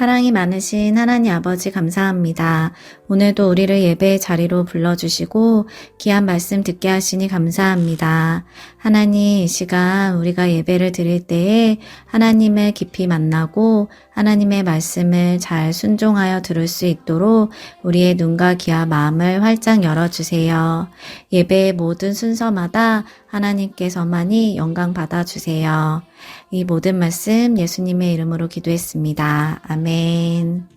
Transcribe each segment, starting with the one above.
사랑이 많으신 하나님 아버지 감사합니다. 오늘도 우리를 예배의 자리로 불러주시고 귀한 말씀 듣게 하시니 감사합니다. 하나님 이 시간 우리가 예배를 드릴 때에 하나님을 깊이 만나고 하나님의 말씀을 잘 순종하여 들을 수 있도록 우리의 눈과 귀와 마음을 활짝 열어주세요. 예배의 모든 순서마다 하나님께서만이 영광 받아주세요. 이 모든 말씀 예수님의 이름으로 기도했습니다. 아멘.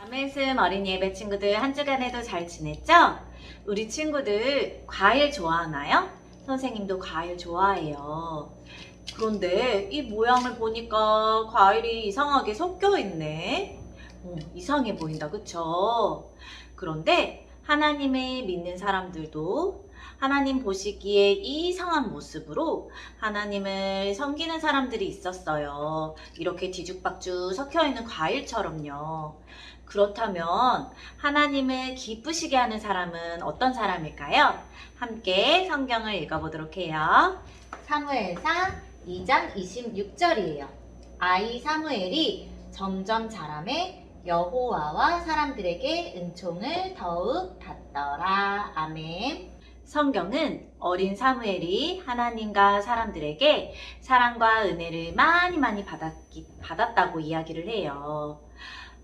아멘스 어린이 예배 친구들 한 주간에도 잘 지냈죠? 우리 친구들 과일 좋아하나요? 선생님도 과일 좋아해요. 그런데 이 모양을 보니까 과일이 이상하게 섞여 있네. 어, 이상해 보인다, 그쵸? 그런데 하나님을 믿는 사람들도 하나님 보시기에 이상한 모습으로 하나님을 섬기는 사람들이 있었어요. 이렇게 뒤죽박죽 섞여 있는 과일처럼요. 그렇다면 하나님을 기쁘시게 하는 사람은 어떤 사람일까요? 함께 성경을 읽어보도록 해요. 사무엘상 2장 26절이에요. 아이 사무엘이 점점 자라매 여호와와 사람들에게 은총을 더욱 받더라. 아멘. 성경은 어린 사무엘이 하나님과 사람들에게 사랑과 은혜를 많이 많이 받았기, 받았다고 이야기를 해요.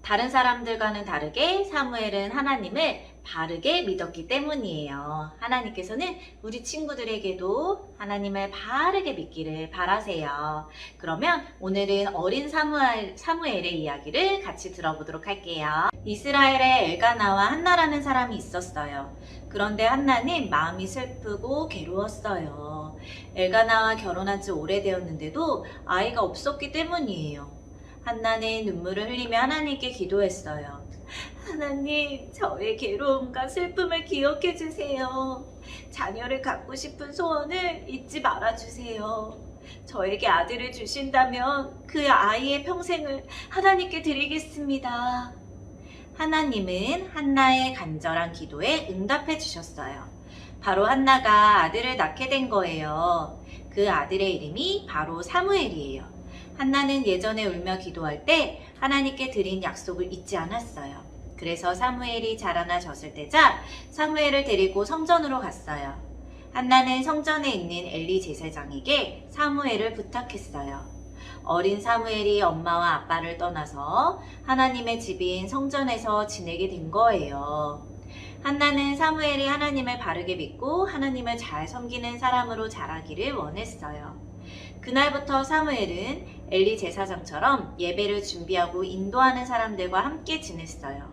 다른 사람들과는 다르게 사무엘은 하나님을 바르게 믿었기 때문이에요. 하나님께서는 우리 친구들에게도 하나님을 바르게 믿기를 바라세요. 그러면 오늘은 어린 사무엘, 사무엘의 이야기를 같이 들어보도록 할게요. 이스라엘에 엘가나와 한나라는 사람이 있었어요. 그런데 한나는 마음이 슬프고 괴로웠어요. 엘가나와 결혼한 지 오래되었는데도 아이가 없었기 때문이에요. 한나는 눈물을 흘리며 하나님께 기도했어요. 하나님, 저의 괴로움과 슬픔을 기억해 주세요. 자녀를 갖고 싶은 소원을 잊지 말아 주세요. 저에게 아들을 주신다면 그 아이의 평생을 하나님께 드리겠습니다. 하나님은 한나의 간절한 기도에 응답해 주셨어요. 바로 한나가 아들을 낳게 된 거예요. 그 아들의 이름이 바로 사무엘이에요. 한나는 예전에 울며 기도할 때 하나님께 드린 약속을 잊지 않았어요. 그래서 사무엘이 자라나 졌을 때자 사무엘을 데리고 성전으로 갔어요. 한나는 성전에 있는 엘리 제사장에게 사무엘을 부탁했어요. 어린 사무엘이 엄마와 아빠를 떠나서 하나님의 집인 성전에서 지내게 된 거예요. 한나는 사무엘이 하나님을 바르게 믿고 하나님을 잘 섬기는 사람으로 자라기를 원했어요. 그날부터 사무엘은 엘리 제사장처럼 예배를 준비하고 인도하는 사람들과 함께 지냈어요.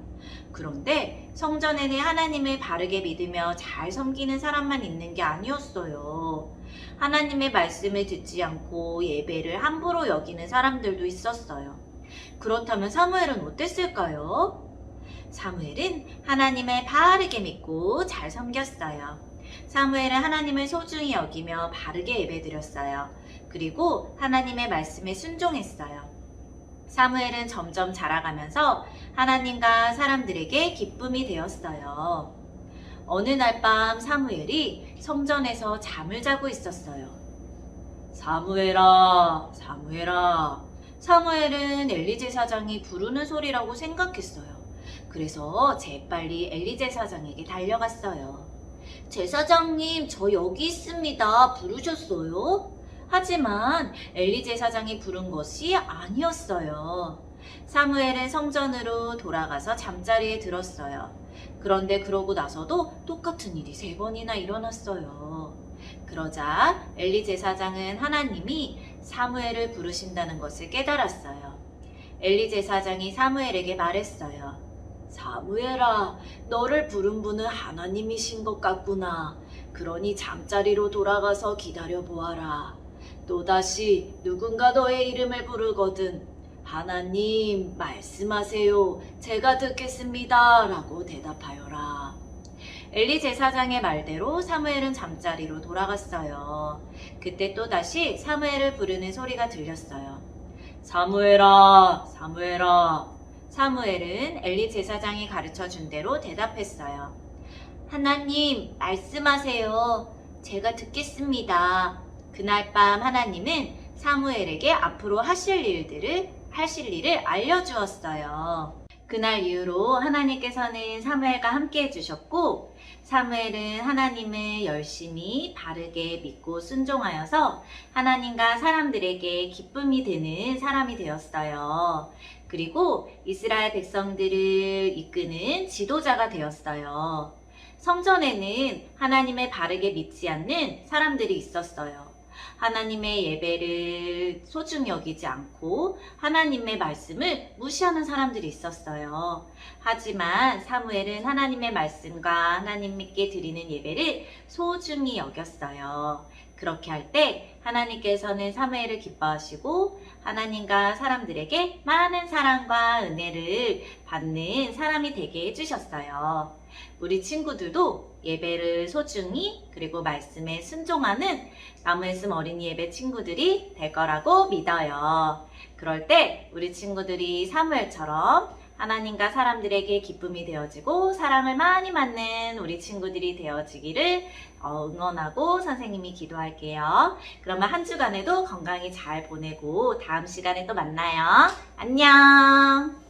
그런데 성전에는 하나님을 바르게 믿으며 잘 섬기는 사람만 있는 게 아니었어요. 하나님의 말씀을 듣지 않고 예배를 함부로 여기는 사람들도 있었어요. 그렇다면 사무엘은 어땠을까요? 사무엘은 하나님을 바르게 믿고 잘 섬겼어요. 사무엘은 하나님을 소중히 여기며 바르게 예배드렸어요. 그리고 하나님의 말씀에 순종했어요. 사무엘은 점점 자라가면서 하나님과 사람들에게 기쁨이 되었어요. 어느 날 밤 사무엘이 성전에서 잠을 자고 있었어요. 사무엘아, 사무엘아. 사무엘은 엘리제 사장이 부르는 소리라고 생각했어요. 그래서 재빨리 엘리제 사장에게 달려갔어요. 제사장님, 저 여기 있습니다. 부르셨어요? 하지만 엘리 제 사장이 부른 것이 아니었어요. 사무엘은 성전으로 돌아가서 잠자리에 들었어요. 그런데 그러고 나서도 똑같은 일이 세 번이나 일어났어요. 그러자 엘리 제사장은 하나님이 사무엘을 부르신다는 것을 깨달았어요. 엘리 제사장이 사무엘에게 말했어요. 사무엘아, 너를 부른 분은 하나님이신 것 같구나. 그러니 잠자리로 돌아가서 기다려 보아라. 또다시 누군가 너의 이름을 부르거든 하나님 말씀하세요. 제가 듣겠습니다. 라고 대답하여라. 엘리 제사장의 말대로 사무엘은 잠자리로 돌아갔어요. 그때 또다시 사무엘을 부르는 소리가 들렸어요. 사무엘아, 사무엘아. 사무엘은 엘리 제사장이 가르쳐 준 대로 대답했어요. 하나님, 말씀하세요. 제가 듣겠습니다. 그날 밤 하나님은 사무엘에게 앞으로 하실 일들을 하실 일을 알려주었어요. 그날 이후로 하나님께서는 사무엘과 함께 해주셨고 사무엘은 하나님을 열심히 바르게 믿고 순종하여서 하나님과 사람들에게 기쁨이 되는 사람이 되었어요. 그리고 이스라엘 백성들을 이끄는 지도자가 되었어요. 성전에는 하나님을 바르게 믿지 않는 사람들이 있었어요. 하나님의 예배를 소중히 여기지 않고 하나님의 말씀을 무시하는 사람들이 있었어요. 하지만 사무엘은 하나님의 말씀과 하나님께 드리는 예배를 소중히 여겼어요. 그렇게 할 때 하나님께서는 사무엘을 기뻐하시고 하나님과 사람들에게 많은 사랑과 은혜를 받는 사람이 되게 해주셨어요. 우리 친구들도 예배를 소중히 그리고 말씀에 순종하는 나무의슴 어린이 예배 친구들이 될 거라고 믿어요. 그럴 때 우리 친구들이 사무엘처럼 하나님과 사람들에게 기쁨이 되어지고 사랑을 많이 받는 우리 친구들이 되어지기를 어, 응원하고 선생님이 기도할게요. 그러면 한 주간에도 건강히 잘 보내고 다음 시간에 또 만나요. 안녕!